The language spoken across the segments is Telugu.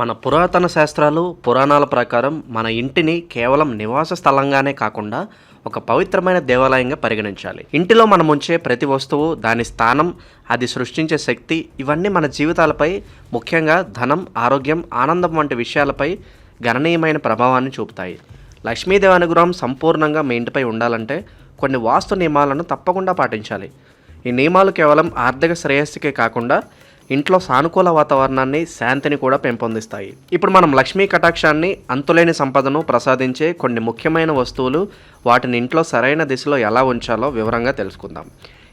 మన పురాతన శాస్త్రాలు పురాణాల ప్రకారం మన ఇంటిని కేవలం నివాస స్థలంగానే కాకుండా ఒక పవిత్రమైన దేవాలయంగా పరిగణించాలి. ఇంటిలో మనం ఉంచే ప్రతి వస్తువు దాని స్థానం అది సృష్టించే శక్తి ఇవన్నీ మన జీవితాలపై ముఖ్యంగా ధనం ఆరోగ్యం ఆనందం వంటి విషయాలపై గణనీయమైన ప్రభావాన్ని చూపుతాయి. లక్ష్మీదేవి అనుగ్రహం సంపూర్ణంగా మీ ఇంటిపై ఉండాలంటే కొన్ని వాస్తు నియమాలను తప్పకుండా పాటించాలి. ఈ నియమాలు కేవలం ఆర్థిక శ్రేయస్సుకే కాకుండా ఇంట్లో సానుకూల వాతావరణాన్ని శాంతిని కూడా పెంపొందిస్తాయి. ఇప్పుడు మనం లక్ష్మీ కటాక్షాన్ని అంతులేని సంపదను ప్రసాదించే కొన్ని ముఖ్యమైన వస్తువులు వాటిని ఇంట్లో సరైన దిశలో ఎలా ఉంచాలో వివరంగా తెలుసుకుందాం.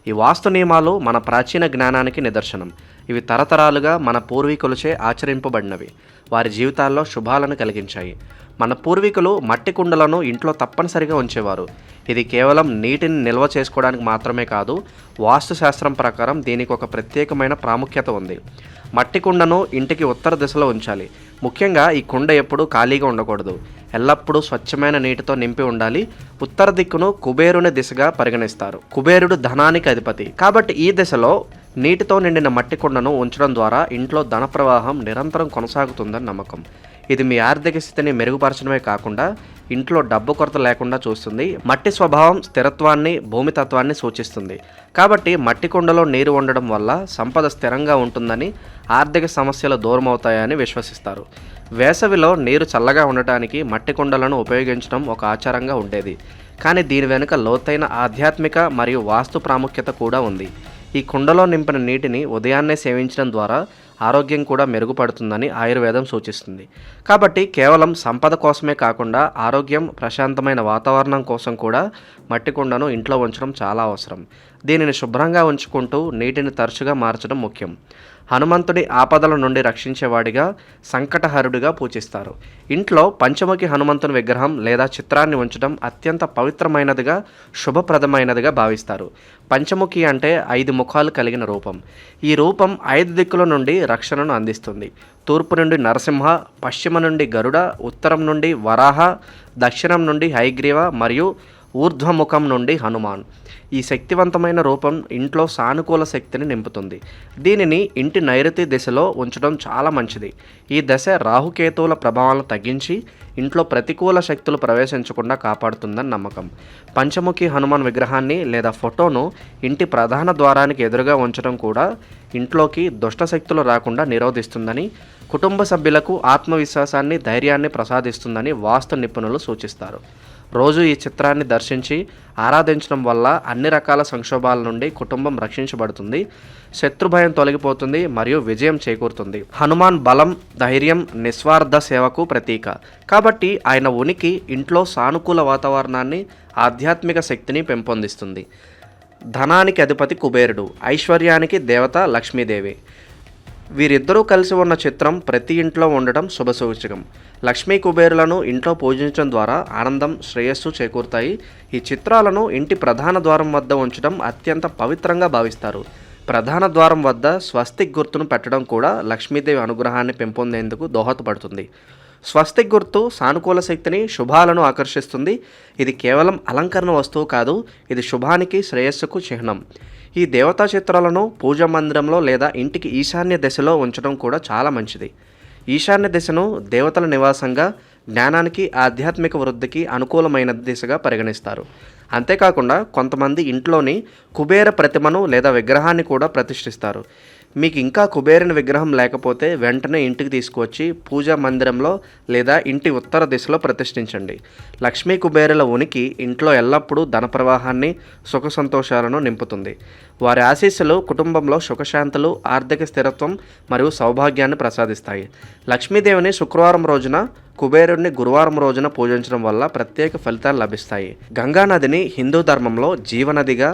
ఈ వాస్తు నియమాలు మన ప్రాచీన జ్ఞానానికి నిదర్శనం. ఇవి తరతరాలుగా మన పూర్వీకులచే ఆచరింపబడినవి. వారి జీవితాల్లో శుభాలను కలిగించాయి. మన పూర్వీకులు మట్టి కుండలను ఇంట్లో తప్పనిసరిగా ఉంచేవారు. ఇది కేవలం నీటిని నిల్వ చేసుకోవడానికి మాత్రమే కాదు వాస్తుశాస్త్రం ప్రకారం దీనికి ఒక ప్రత్యేకమైన ప్రాముఖ్యత ఉంది. మట్టి కుండను ఇంటికి ఉత్తర దిశలో ఉంచాలి. ముఖ్యంగా ఈ కుండ ఎప్పుడూ ఖాళీగా ఉండకూడదు. ఎల్లప్పుడూ స్వచ్ఛమైన నీటితో నింపి ఉండాలి. ఉత్తర దిక్కును కుబేరుని దిశగా పరిగణిస్తారు. కుబేరుడు ధనానికి అధిపతి. కాబట్టి ఈ దిశలో నీటితో నిండిన మట్టి కుండను ఉంచడం ద్వారా ఇంట్లో ధన ప్రవాహం నిరంతరం కొనసాగుతుందని నమ్మకం. ఇది మీ ఆర్థిక స్థితిని మెరుగుపరచడమే కాకుండా ఇంట్లో డబ్బు కొరత లేకుండా చూస్తుంది. మట్టి స్వభావం స్థిరత్వాన్ని భూమితత్వాన్ని సూచిస్తుంది. కాబట్టి మట్టి కుండలో నీరు ఉండడం వల్ల సంపద స్థిరంగా ఉంటుందని ఆర్థిక సమస్యలు దూరమవుతాయని విశ్వసిస్తారు. వేసవిలో నీరు చల్లగా ఉండటానికి మట్టి కుండలను ఉపయోగించడం ఒక ఆచారంగా ఉండేది. కానీ దీని వెనుక లోతైన ఆధ్యాత్మిక మరియు వాస్తు ప్రాముఖ్యత కూడా ఉంది. ఈ కుండలో నింపిన నీటిని ఉదయాన్నే సేవించడం ద్వారా ఆరోగ్యం కూడా మెరుగుపడుతుందని ఆయుర్వేదం సూచిస్తుంది. కాబట్టి కేవలం సంపద కోసమే కాకుండా ఆరోగ్యం ప్రశాంతమైన వాతావరణం కోసం కూడా మట్టి కుండను ఇంట్లో ఉంచడం చాలా అవసరం. దీనిని శుభ్రంగా ఉంచుకుంటూ నీటిని తరచుగా మార్చడం ముఖ్యం. హనుమంతుడి ఆపదల నుండి రక్షించేవాడిగా సంకటహరుడిగా పూజిస్తారు. ఇంట్లో పంచముఖి హనుమంతుని విగ్రహం లేదా చిత్రాన్ని ఉంచడం అత్యంత పవిత్రమైనదిగా శుభప్రదమైనదిగా భావిస్తారు. పంచముఖి అంటే ఐదు ముఖాలు కలిగిన రూపం. ఈ రూపం ఐదు దిక్కుల నుండి రక్షణను అందిస్తుంది. తూర్పు నుండి నరసింహ పశ్చిమ నుండి గరుడ ఉత్తరం నుండి వరాహ దక్షిణం నుండి హైగ్రీవ మరియు ఊర్ధ్వముఖం నుండి హనుమాన్. ఈ శక్తివంతమైన రూపం ఇంట్లో సానుకూల శక్తిని నింపుతుంది. దీనిని ఇంటి నైరుతి దిశలో ఉంచడం చాలా మంచిది. ఈ దశ రాహుకేతువుల ప్రభావాలను తగ్గించి ఇంట్లో ప్రతికూల శక్తులు ప్రవేశించకుండా కాపాడుతుందని నమ్మకం. పంచముఖి హనుమాన్ విగ్రహాన్ని లేదా ఫోటోను ఇంటి ప్రధాన ద్వారానికి ఎదురుగా ఉంచడం కూడా ఇంట్లోకి దుష్ట శక్తులు రాకుండా నిరోధిస్తుందని కుటుంబ సభ్యులకు ఆత్మవిశ్వాసాన్ని ధైర్యాన్ని ప్రసాదిస్తుందని వాస్తు నిపుణులు సూచిస్తారు. రోజు ఈ చిత్రాన్ని దర్శించి ఆరాధించడం వల్ల అన్ని రకాల సంక్షోభాల నుండి కుటుంబం రక్షించబడుతుంది శత్రుభయం తొలగిపోతుంది మరియు విజయం చేకూరుతుంది. హనుమాన్ బలం ధైర్యం నిస్వార్థ సేవకు ప్రతీక. కాబట్టి ఆయన ఉనికి ఇంట్లో సానుకూల వాతావరణాన్ని ఆధ్యాత్మిక శక్తిని పెంపొందిస్తుంది. ధనానికి అధిపతి కుబేరుడు ఐశ్వర్యానికి దేవత లక్ష్మీదేవి. వీరిద్దరూ కలిసి ఉన్న చిత్రం ప్రతి ఇంట్లో ఉండటం శుభసూచకం. లక్ష్మీ కుబేరులను ఇంట్లో పూజించడం ద్వారా ఆనందం శ్రేయస్సు చేకూరుతాయి. ఈ చిత్రాలను ఇంటి ప్రధాన ద్వారం వద్ద ఉంచడం అత్యంత పవిత్రంగా భావిస్తారు. ప్రధాన ద్వారం వద్ద స్వస్తిక్ గుర్తును పెట్టడం కూడా లక్ష్మీదేవి అనుగ్రహాన్ని పెంపొందేందుకు దోహదపడుతుంది. స్వస్తిక్ గుర్తు సానుకూల శక్తిని శుభాలను ఆకర్షిస్తుంది. ఇది కేవలం అలంకరణ వస్తువు కాదు ఇది శుభానికి శ్రేయస్సుకు చిహ్నం. ఈ దేవతా చిత్రాలను పూజా మందిరంలో లేదా ఇంటికి ఈశాన్య దశలో ఉంచడం కూడా చాలా మంచిది. ఈశాన్య దిశను దేవతల నివాసంగా జ్ఞానానికి ఆధ్యాత్మిక వృద్ధికి అనుకూలమైన దిశగా పరిగణిస్తారు. అంతేకాకుండా కొంతమంది ఇంట్లోని కుబేర ప్రతిమను లేదా విగ్రహాన్ని కూడా ప్రతిష్ఠిస్తారు. మీకు ఇంకా కుబేరుని విగ్రహం లేకపోతే వెంటనే ఇంటికి తీసుకువచ్చి పూజా మందిరంలో లేదా ఇంటి ఉత్తర దిశలో ప్రతిష్ఠించండి. లక్ష్మీ కుబేరుల ఉనికి ఇంట్లో ఎల్లప్పుడూ ధన ప్రవాహాన్ని సుఖ సంతోషాలను నింపుతుంది. వారి ఆశీస్సులు కుటుంబంలో సుఖశాంతులు ఆర్థిక స్థిరత్వం మరియు సౌభాగ్యాన్ని ప్రసాదిస్తాయి. లక్ష్మీదేవిని శుక్రవారం రోజున కుబేరుడిని గురువారం రోజున పూజించడం వల్ల ప్రత్యేక ఫలితాలు లభిస్తాయి. గంగా నదిని హిందూ ధర్మంలో జీవనదిగా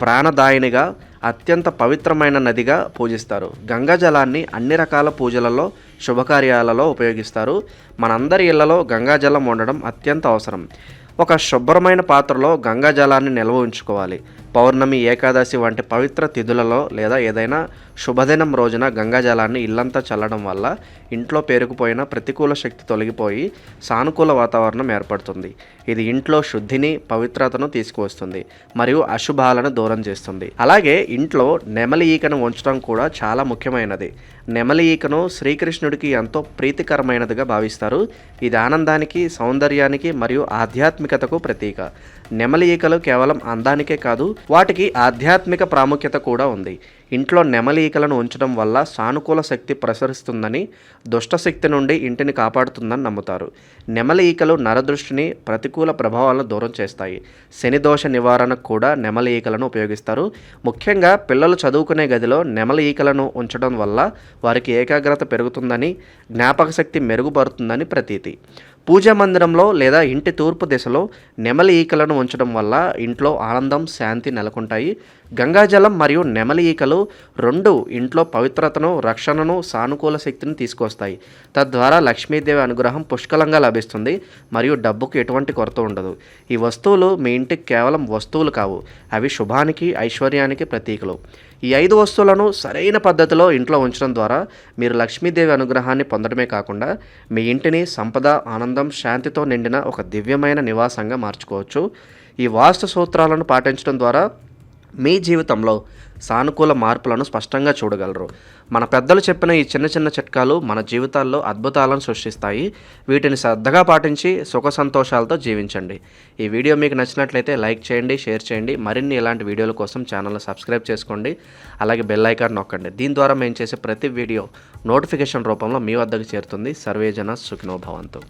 ప్రాణదాయినిగా అత్యంత పవిత్రమైన నదిగా పూజిస్తారు. గంగా జలాన్ని అన్ని రకాల పూజలలో శుభకార్యాలలో ఉపయోగిస్తారు. మనందరి ఇళ్ళలో గంగాజలం ఉండడం అత్యంత అవసరం. ఒక శుభ్రమైన పాత్రలో గంగా జలాన్ని నిల్వ ఉంచుకోవాలి. పౌర్ణమి ఏకాదశి వంటి పవిత్ర తిథులలో లేదా ఏదైనా శుభదినం రోజున గంగాజలాన్ని ఇల్లంతా చల్లడం వల్ల ఇంట్లో పేరుకుపోయిన ప్రతికూల శక్తి తొలగిపోయి సానుకూల వాతావరణం ఏర్పడుతుంది. ఇది ఇంట్లో శుద్ధిని పవిత్రతను తీసుకువస్తుంది మరియు అశుభాలను దూరం చేస్తుంది. అలాగే ఇంట్లో నెమలి ఈకను ఉంచడం కూడా చాలా ముఖ్యమైనది. నెమలి ఈకను శ్రీకృష్ణుడికి ఎంతో ప్రీతికరమైనదిగా భావిస్తారు. ఇది ఆనందానికి సౌందర్యానికి మరియు ఆధ్యాత్మికతకు ప్రతీక. నెమలి ఈకలు కేవలం అందానికే కాదు వాటికి ఆధ్యాత్మిక ప్రాముఖ్యత కూడా ఉంది. ఇంట్లో నెమలీకలను ఉంచడం వల్ల సానుకూల శక్తి ప్రసరిస్తుందని దుష్టశక్తి నుండి ఇంటిని కాపాడుతుందని నమ్ముతారు. నెమలి ఈకలు నరదృష్టిని ప్రతికూల ప్రభావాలను దూరం చేస్తాయి. శని దోష నివారణకు కూడా నెమలీకలను ఉపయోగిస్తారు. ముఖ్యంగా పిల్లలు చదువుకునే గదిలో నెమలీకలను ఉంచడం వల్ల వారికి ఏకాగ్రత పెరుగుతుందని జ్ఞాపక శక్తి మెరుగుపడుతుందని ప్రతీతి. పూజా మందిరంలో లేదా ఇంటి తూర్పు దిశలో నెమలి ఈకలను ఉంచడం వల్ల ఇంట్లో ఆనందం శాంతి నెలకొంటాయి. గంగాజలం మరియు నెమలి ఈకలు రెండు ఇంట్లో పవిత్రతను రక్షణను సానుకూల శక్తిని తీసుకొస్తాయి. తద్వారా లక్ష్మీదేవి అనుగ్రహం పుష్కలంగా లభిస్తుంది మరియు డబ్బుకు ఎటువంటి కొరత ఉండదు. ఈ వస్తువులు మీ ఇంటికి కేవలం వస్తువులు కావు అవి శుభానికి ఐశ్వర్యానికి ప్రతీకలు. ఈ ఐదు వస్తువులను సరైన పద్ధతిలో ఇంట్లో ఉంచడం ద్వారా మీరు లక్ష్మీదేవి అనుగ్రహాన్ని పొందడమే కాకుండా మీ ఇంటిని సంపద ఆనందం శాంతితో నిండిన ఒక దివ్యమైన నివాసంగా మార్చుకోవచ్చు. ఈ వాస్తు సూత్రాలను పాటించడం ద్వారా మీ జీవితంలో సానుకూల మార్పులను స్పష్టంగా చూడగలరు. మన పెద్దలు చెప్పిన ఈ చిన్న చిన్న చిట్కాలు మన జీవితాల్లో అద్భుతాలను సృష్టిస్తాయి. వీటిని శ్రద్ధగా పాటించి సుఖ సంతోషాలతో జీవించండి. ఈ వీడియో మీకు నచ్చినట్లయితే లైక్ చేయండి షేర్ చేయండి. మరిన్ని ఇలాంటి వీడియోల కోసం ఛానల్ని సబ్స్క్రైబ్ చేసుకోండి. అలాగే బెల్ ఐకాన్ నొక్కండి. దీని ద్వారా మేము చేసే ప్రతి వీడియో నోటిఫికేషన్ రూపంలో మీ వద్దకు చేరుతుంది. సర్వేజన సుఖినోభవంతు